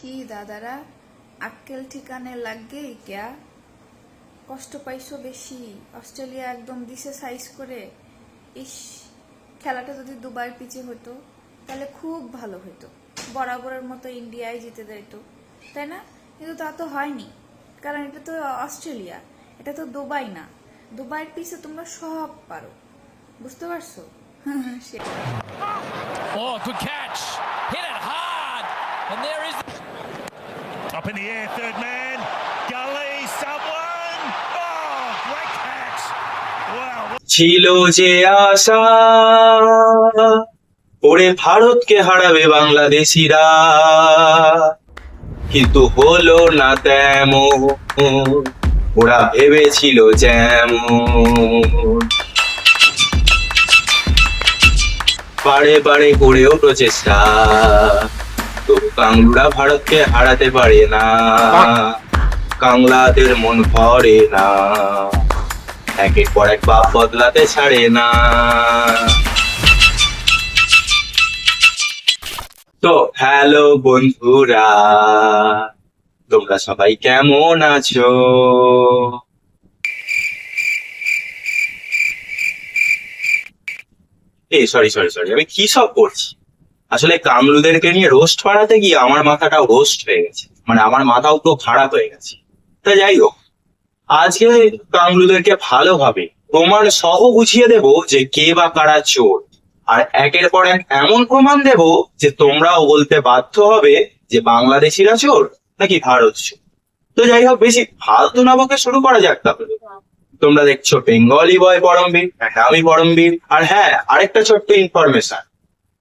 কি দাদারা? আক্কেল ঠিকানে লাগে ক্যা কষ্ট পাইছো বেশি। অস্ট্রেলিয়া একদম দিছে সাইজ করে। ইস খেলাটা যদি দুবার পিছে হতো তাহলে খুব ভালো হতো বরাবরের মতো ইন্ডিয়ায় জিতে যেত তাই না? কিন্তু তা তো হয়নি। কারণ এটা তো অস্ট্রেলিয়া। এটা তো দুবাই না। দুবাইয়ের পিছে তোমরা সব পারো। বুঝতে পারছ? সেটা Oh, good catch. Hit it hard. And there is. Up in the air, third man. Gully, someone. Oh, great catch. Wow. ছিল যে আশা ওরে ভারতকে হারাবে বাংলাদেশিরা কিন্তু হলো না তেমন ওরা ভেবেছিল যেমন পারে পারে করেও প্রচেষ্টা তবু কাংলুরা ভারতকে হারাতে পারে না। কাংলাদের মন ভরে না। একের পর এক বাপ বদলাতে ছাড়ে না। তো হ্যালো বন্ধুরা, তোমরা সবাই কেমন আছো? এই সরি সরি সরি আমি কি সব করছি? আসলে কামরুদেরকে নিয়ে রোস্ট বাড়াতে গিয়ে আমার মাথাটাও রোস্ট হয়ে গেছে। মানে আমার মাথাও পুরো খারাপ হয়ে গেছে। তা যাই হোক, আজকে কামরুদেরকে ভালোভাবে প্রমাণ সহ বুঝিয়ে দেব যে কে বা কারা চোর। আর একের পর এক এমন প্রমাণ দেব যে তোমরাও বলতে বাধ্য হবে যে বাংলাদেশিরা চোর নাকি ভারত চোর। তো যাই হোক, বেশি ফালতু নাবকে শুরু করা যাক তাহলে। তোমরা দেখছ, বেঙ্গলি বয় পরমবীর আমি পরমবীর। আর হ্যাঁ আরেকটা ছোট্ট ইনফরমেশন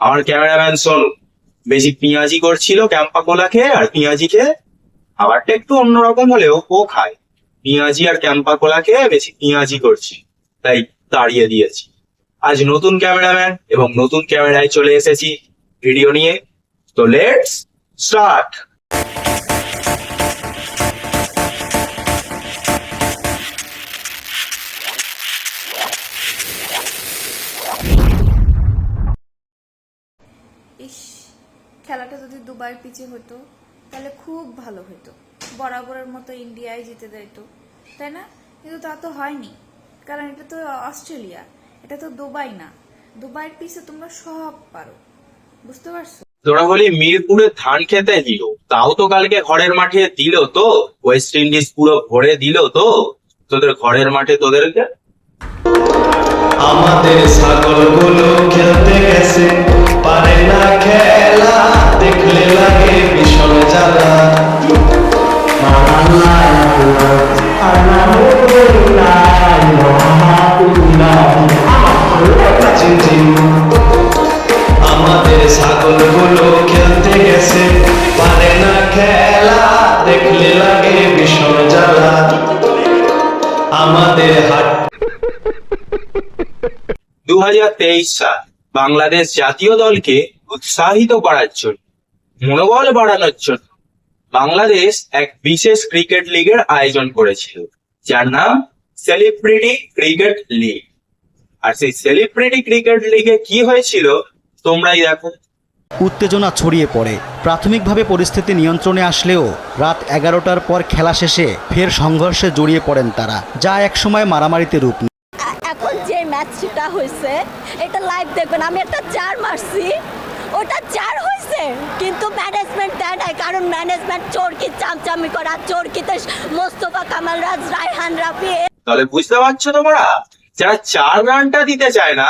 আমার ক্যামেরাম্যান সোনু, বেশি পিঁয়াজি করছিল ক্যাম্পা কোলা খেয়ে আর পিঁয়াজি খেয়ে। খাবারটা একটু অন্যরকম হলেও ও খায়। পিঁয়াজি আর ক্যাম্পা কোলা খেয়ে বেশি পিঁয়াজি করছি, তাই তাড়িয়ে দিয়েছি। আজ নতুন ক্যামেরাম্যান এবং নতুন ক্যামেরায় চলে এসেছি ভিডিও নিয়ে। তো লেটস স্টার্ট খেলাটা যদি দুবার পিছে হতো তাহলে খুব ভালো হতো। বরাবরের মতো ইন্ডিয়ায় জিতে যেত তাই না? কিন্তু তা তো হয়নি কারণ এটা তো অস্ট্রেলিয়া এটা তো দুবাই না। দুবাইয়ের পিছে তোমরা সব পারো বুঝতে পারছ? তোরা বলি মিরপুরে ধান খেতে দিল তাও তো কালকে ঘরের মাঠে দিল তো ওয়েস্ট ইন্ডিজ পুরো ভরে দিল তো তোদের ঘরের মাঠে তোদেরকে? আমাদের ছাগলগুলো খেলতে গেছে পারে না খেলা। দেখলে লাগে ভীষণ জ্বালা। আমাদের খেলতে গেছে, পারে না খেলা, দেখলে লাগে ভীষণ জ্বালা আমাদের হাট দু সাল বাংলাদেশ জাতীয় দলকে উৎসাহিত করার জন্য মনোবল বাড়ানোর জন্য বাংলাদেশ এক বিশেষ ক্রিকেট লিগের আয়োজন করেছিল যার নাম সেলিব্রিটি ক্রিকেট লিগ। আর সেই সেলিব্রিটি ক্রিকেট লিগে কি হয়েছিল তোমরাই দেখো। উত্তেজনা ছড়িয়ে পড়ে। প্রাথমিকভাবে পরিস্থিতি নিয়ন্ত্রণে আসলেও রাত এগারোটার পর খেলা শেষে ফের সংঘর্ষে জড়িয়ে পড়েন তারা যা একসময় মারামারিতে রূপ নেয়। এখন যে ম্যাচটা হয়েছে এটা লাইভ দেখবেন। আমি একটা চার মারছি। ওটা চার হয়েছে। কিন্তু ম্যানেজমেন্ট দেয় নাই কারণ ম্যানেজমেন্ট চোরকি চামচামি করা চোরকিতে মোস্তফা কামাল রাজ রায়হান রাফি তাহলে বুঝতে পারছ তোমরা? যারা চার রানটা দিতে চায় না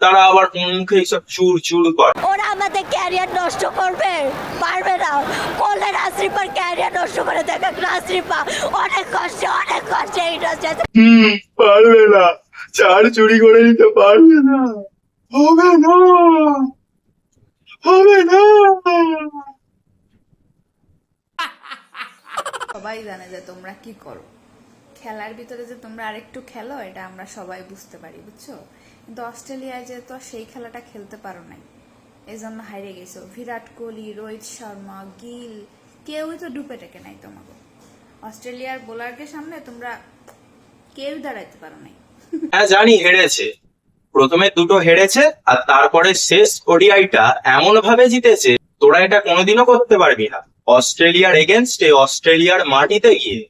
তারা আবার মুখে এইসব চুর চুর করে? ওরা আমাদের ক্যারিয়ার নষ্ট করবে। পারবে না। করলে রাজরিপার ক্যারিয়ার নষ্ট করে দেখে রাজরিপা অনেক কষ্টে অনেক কষ্টে এই হুম পারবে না। চার চুরি করে নিতে পারবে না। হবে না। হবে না সবাই জানে যে তোমরা কি করো। খেলার ভিতরে যে তোমরা আরেকটু খেলো, এটা আমরা সবাই বুঝতে পারি, বুঝছ? কিন্তু অস্ট্রেলিয়ায় যে তো সেই খেলাটা খেলতে পারো নাই। এই জন্য হারিয়ে গেছো। বিরাট কোহলি, রোহিত শর্মা, গিল, কেউই তো ডুবে টেকে নাই তোমাকে। অস্ট্রেলিয়ার বোলারকে সামনে তোমরা কেউই দাঁড়াইতে পারো নাই। হ্যাঁ জানি, হেরেছে। প্রথমে দুটো হেরেছে আর তারপরে শেষ ওডিআইটা এমন ভাবে জিতেছে তোরা এটা কোনোদিনও করতে পারবি না। অস্ট্রেলিয়ার এগেনস্টে অস্ট্রেলিয়ার মাটিতে গিয়ে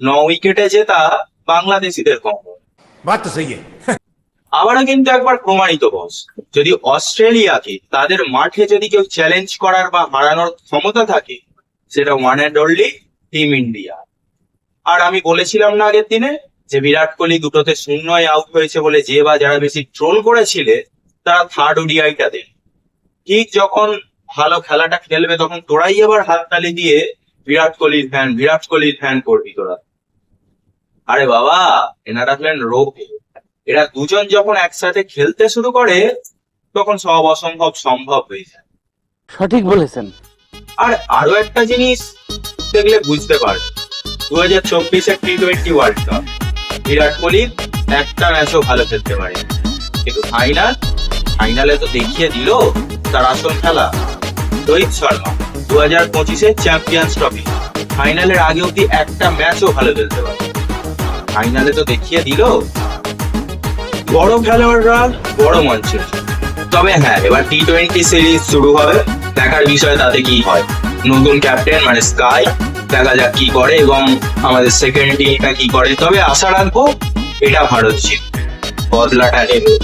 ন উইকেটে জেতা বাংলাদেশিদের কম্প আবারও কিন্তু একবার প্রমাণিত বস যদি অস্ট্রেলিয়াকে তাদের মাঠে যদি কেউ চ্যালেঞ্জ করার বা হারানোর ক্ষমতা থাকে সেটা one and only team India আর আমি বলেছিলাম না আগের দিনে যে বিরাট কোহলি দুটোতে শূন্যয় আউট হয়েছে বলে যে বা যারা বেশি ট্রোল করেছিলে তারা থার্ড ওডিআইটা দেন ঠিক যখন ভালো খেলাটা খেলবে তখন তোরাই আবার হাততালি দিয়ে বিরাট কোহলির ফ্যান বিরাট কোহলির ফ্যান করবি তোরা। আরে বাবা এনারা হলেন রোগে। এরা দুজন যখন একসাথে খেলতে শুরু করে তখন সব অসম্ভব সম্ভব হয়ে যায়। সঠিক বলেছেন। আর আরও একটা জিনিস দেখলে বুঝতে পারবে। দু হাজার চব্বিশের T twenty world cup Virat Kohli একটা ম্যাচও ভালো খেলতে পারে। কিন্তু ফাইনাল ফাইনালে তো দেখিয়ে দিল তার আসল খেলা, রোহিত শর্মা দু হাজার পঁচিশের চ্যাম্পিয়ন্স ট্রফি ফাইনালের আগে অব্দি একটা ম্যাচও ভালো খেলতে পারে। ফাইনালে তো দেখিয়ে দিল বড় খেলোয়াড়রা, বড় মঞ্চে তবে হ্যাঁ এবার টি টোয়েন্টি সিরিজ শুরু হবে। দেখার বিষয় তাতে কি হয়? নতুন ক্যাপ্টেন মানে স্কাই দেখা যাক কি করে এবং আমাদের সেকেন্ড টিমটা কি করে। তবে আশা রাখব এটা ভারত জিতবে বদলাটা নেবে।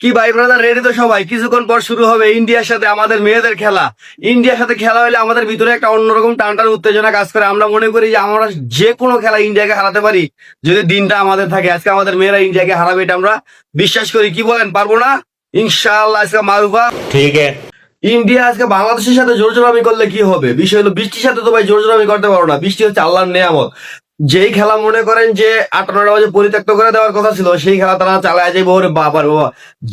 কি ভাই ব্রাদার রেডি তো সবাই? কিছুক্ষণ পর শুরু হবে ইন্ডিয়ার সাথে আমাদের মেয়েদের খেলা। ইন্ডিয়ার সাথে খেলা হলে আমাদের ভিতরে একটা অন্যরকম টানটার উত্তেজনা কাজ করে। আমরা মনে করি যে আমরা যে কোনো খেলা ইন্ডিয়াকে হারাতে পারি যদি দিনটা আমাদের থাকে। আজকে আমাদের মেয়েরা ইন্ডিয়াকে হারাবে এটা আমরা বিশ্বাস করি। কি বলেন পারব না? ইনশাল্লাহ আজকে মারুফা। ঠিক আছে ইন্ডিয়া আজকে বাংলাদেশের সাথে জোর জোরামি করলে কি হবে? বিষয় হলো বৃষ্টির সাথে তো ভাই জোর জোরামি করতে পারো না। বৃষ্টি হচ্ছে আল্লাহর নেয়ামত। যেই খেলা মনে করেন যে আট নটা বাজে পরিত্যক্ত করে দেওয়ার কথা ছিল সেই খেলা তারা চালায় যাইবো ওরে বাবার বাবা।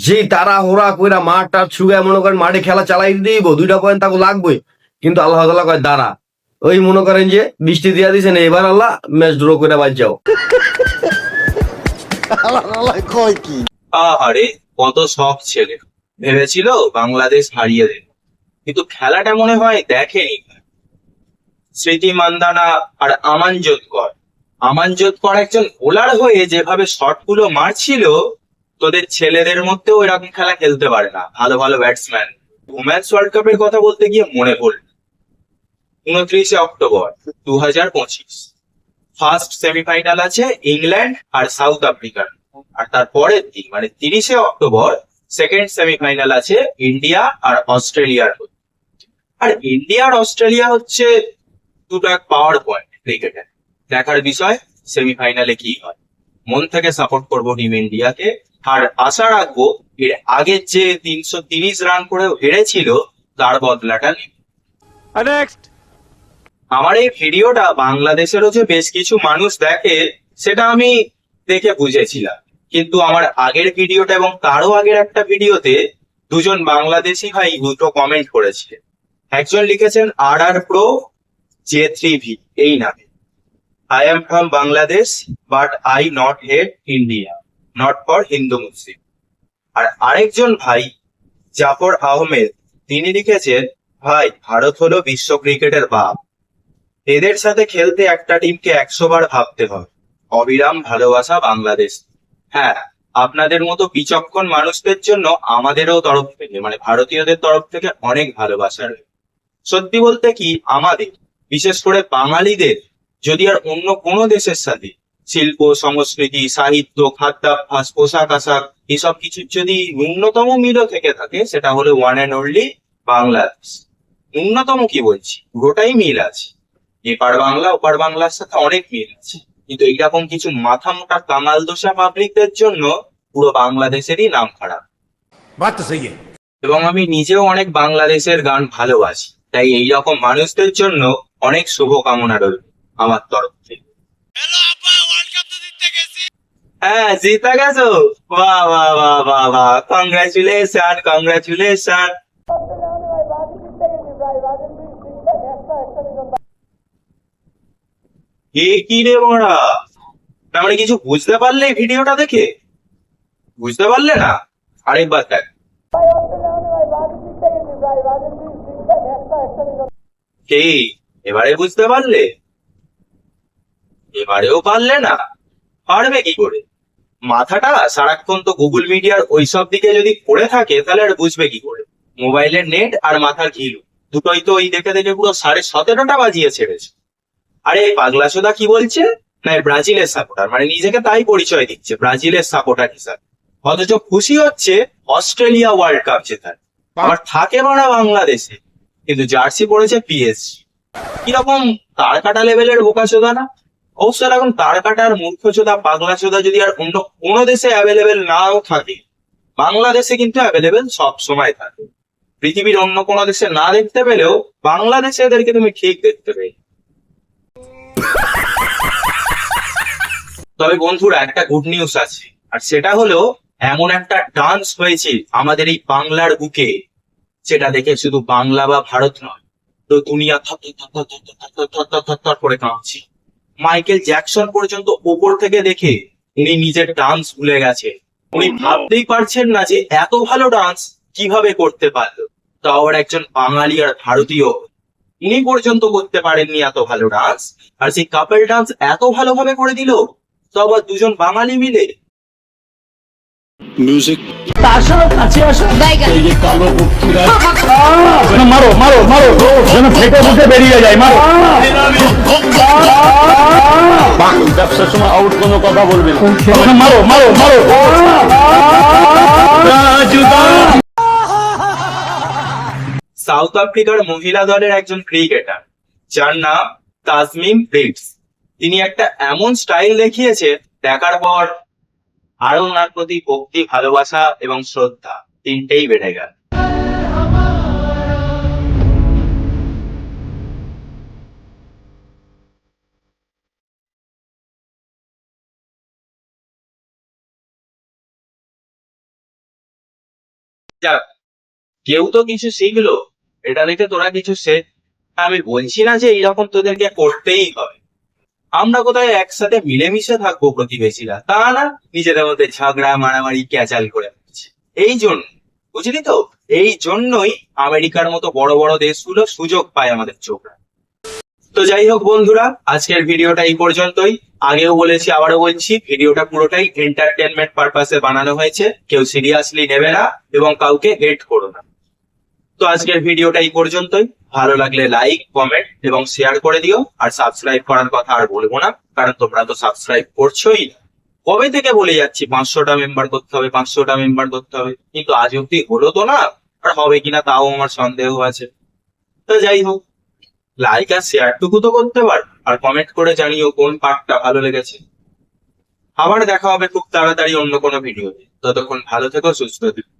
যেই তারা হোরা কইরা মাঠ টাট ছুগায় মনে করেন মাঠে খেলা চালাই দিব দুইটা পয়েন্ট তাকে লাগবেই। কিন্তু আল্লাহ তাআলা কয় দাঁড়া। ওই মনে করেন যে বৃষ্টি দিয়া দিছেন এবার আল্লাহ ম্যাচ ড্র করে বাদ যাও। কয় কি? আহারে কত শখ ছেলে। ভেবেছিল বাংলাদেশ হারিয়ে দেবে। কিন্তু খেলাটা মনে হয় দেখেনি। স্মৃতি মান্দানা আর আমানজোত কর। আমানজোত কর একজন বোলার হয়ে যেভাবে শটগুলো মারছিল, তোদের ছেলেদের মধ্যেও এরকম খেলা খেলতে পারে না। ভালো ভালো ব্যাটসম্যান উমেন্স ওয়ার্ল্ড কাপের কথা বলতে গিয়ে মনে পড়ল। উনত্রিশে অক্টোবর দু হাজার পঁচিশ। ফার্স্ট সেমিফাইনাল আছে ইংল্যান্ড আর সাউথ আফ্রিকার আর তারপরের দিন মানে তিরিশে অক্টোবর সেকেন্ড সেমিফাইনাল আছে ইন্ডিয়া আর অস্ট্রেলিয়ার আর ইন্ডিয়া আর অস্ট্রেলিয়া হচ্ছে দুটো এক পাওয়ার পয়েন্ট ক্রিকেটে দেখার বিষয় সেমিফাইনালে কি হয়? মন থেকে সাপোর্ট করব টিম ইন্ডিয়াকে আর আশা রাখব এর আগের যে তিনশো তিরিশ রান করে হেরেছিল তার বদলাটা নেক্সট আমার এই ভিডিওটা বাংলাদেশেরও যে বেশ কিছু মানুষ দেখে সেটা আমি দেখে বুঝেছিলাম। কিন্তু আমার আগের ভিডিওটা এবং তারও আগের একটা ভিডিওতে দুজন বাংলাদেশি ভাই দুটো কমেন্ট করেছে। একজন লিখেছেন R R pro J three V এই নামে। I am from Bangladesh but I not hate India not for Hindu Muslim আর আরেকজন ভাই, জাফর আহমেদ, তিনি লিখেছেন, ভাই, ভারত হলো বিশ্ব ক্রিকেটের বাপ। এদের সাথে খেলতে একটা টিমকে একশো বার ভাবতে হবে অবিরাম ভালোবাসা বাংলাদেশ। হ্যাঁ আপনাদের মতো বিচক্ষণ মানুষদের জন্য আমাদেরও তরফ থেকে মানে ভারতীয়দের তরফ থেকে অনেক ভালোবাসা রয়েছে সত্যি বলতে কি, আমাদের, বিশেষ করে বাঙালিদের, যদি আর অন্য কোনো দেশের সাথে, শিল্প, সংস্কৃতি, সাহিত্য, খাদ্যাভ্যাস, পোশাক আশাক, এসব কিছুর যদি ন্যূনতম মিলও থেকে থাকে, সেটা হলো ওয়ান অ্যান্ড অনলি বাংলাদেশ। ন্যূনতম কি বলছি? পুরোটাই মিল আছে। এপার বাংলা, ওপার বাংলার সাথে অনেক মিল আছে। কিন্তু এইরকম কিছু মাথা মোটা কামাল দোষা পাবলিকদের জন্য পুরো বাংলাদেশেরই নাম খারাপ। এবং আমি নিজেও অনেক বাংলাদেশের গান ভালোবাসি। তাই এইরকম মানুষদের জন্য অনেক শুভকামনা রইল আমার তরফ থেকে। হ্যাঁ জিতা গেছো? বাহ বাহ বাহ বাহ বাহ। কংগ্রাচুলেশন কংগ্রাচুলেশন এ কি রে বড়া? তার মানে কিছু বুঝতে পারলে ভিডিওটা দেখে? বুঝতে পারলে না? আরেকবার দেখ। কি? এবারে বুঝতে পারলে? এবারেও পারলে না। পারবে কি করে? মাথাটা সারাক্ষণ তো গুগল মিডিয়ার ওইসব দিকে যদি পড়ে থাকে, তাহলে আর বুঝবে কি করে? মোবাইলের নেট আর মাথার ঘিলু। দুটোই তো ওই দেখে দেখে পুরো সাড়ে সতেরোটা বাজিয়ে ছেড়েছে। আরে পাগলা সোদা কি বলছে? না ব্রাজিলের সাপোর্টার মানে নিজেকে তাই পরিচয় দিচ্ছে, ব্রাজিলের সাপোর্টার হিসাবে। অথচ খুশি হচ্ছে অস্ট্রেলিয়া ওয়ার্ল্ড কাপ জেতার। আবার থাকে মারা বাংলাদেশে, কিন্তু জার্সি পড়েছে পিএসজি কীরকম তার কাটা লেভেলের বোকা চোদা না? অবশ্য এখন তার কাটার মূর্খ চোদা পাগলা চোদা যদি আর অন্য কোনো দেশে অ্যাভেলেবেল নাও থাকে, বাংলাদেশে কিন্তু অ্যাভেলেবেল সব সময় থাকে। পৃথিবীর অন্য কোনো দেশে না দেখতে পেলেও বাংলাদেশে এদেরকে তুমি ঠিক দেখতে পেয়ে তবে বন্ধুরা একটা গুড নিউজ আছে আর সেটা হলো এমন একটা ডান্স হয়েছে আমাদের এই বাংলার বুকে সেটা দেখে শুধু বাংলা বা ভারত নয় তো দুনিয়া থর করে কাঁপছে মাইকেল জ্যাকসন পর্যন্ত ওপর থেকে দেখে উনি নিজের ডান্স ভুলে গেছে উনি ভাবতেই পারছেন না যে এত ভালো ডান্স কীভাবে করতে পারল তাও একজন বাঙালি আর ভারতীয় উনি পর্যন্ত করতে পারেননি এত ভালো ডান্স আর সেই কাপেল ডান্স এত ভালোভাবে করে দিল তো আবার দুজন বাঙালি মিলে। মারো মারো মারো। যেন ফেটে ফুটে বেরিয়ে যায় মারো। ব্যবসার সময় আউট কোনো কথা বলবে মারো মারো মারো। সাউথ আফ্রিকার মহিলা দলের একজন ক্রিকেটার, যার নাম তাজমিম ব্রিটস তিনি একটা এমন স্টাইল দেখিয়েছে, দেখার পর আরও ওনার প্রতি ভক্তি, ভালোবাসা এবং শ্রদ্ধা তিনটেই বেড়ে গেল। যাক, কেউ তো কিছু শিখলো। এটা দেখে তোরা কিছু শেখ আমি বলছি না যে এইরকম তোদেরকে করতেই হবে। আমরা কোথায় একসাথে মিলেমিশে থাকব প্রতিবেশীরা? তা না, নিজেদের মধ্যে ঝগড়া, মারামারি, ক্যাচাল করে এই জন্য, বুঝলি তো? এই জন্যই আমেরিকার মতো বড় বড় দেশগুলো সুযোগ পায় আমাদের চোখরা তো যাই হোক বন্ধুরা, আজকের ভিডিওটা এই পর্যন্তই। আগেও বলেছি, আবারও বলছি, ভিডিওটা পুরোটাই এন্টারটেনমেন্ট পারপাসে বানানো হয়েছে। কেউ সিরিয়াসলি নেবে না এবং কাউকে হেট করো না। তো আজকের ভিডিওটা এই পর্যন্তই। ভালো লাগলে লাইক কমেন্ট এবং শেয়ার করে দিও। আর সাবস্ক্রাইব করার কথা আর বলব না, কারণ তোমরা তো সাবস্ক্রাইব করছোই না। কবে থেকে বলে যাচ্ছি? পাঁচশোটা মেম্বার করতে হবে, পাঁচশোটা মেম্বার করতে হবে। কিন্তু আজ অব্দি হলো তো না? আর হবে কিনা তাও আমার সন্দেহ আছে। তো যাই হোক লাইক আর শেয়ারটুকু তো করতে পার। আর কমেন্ট করে জানিও কোন পার্টটা ভালো লেগেছে। আবার দেখা হবে খুব তাড়াতাড়ি অন্য কোনো ভিডিওতে ততক্ষণ ভালো থেকো, সুস্থ থেকো।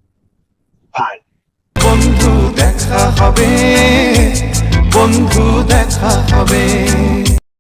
বন্ধু দেখা হবে। বন্ধু দেখা হবে।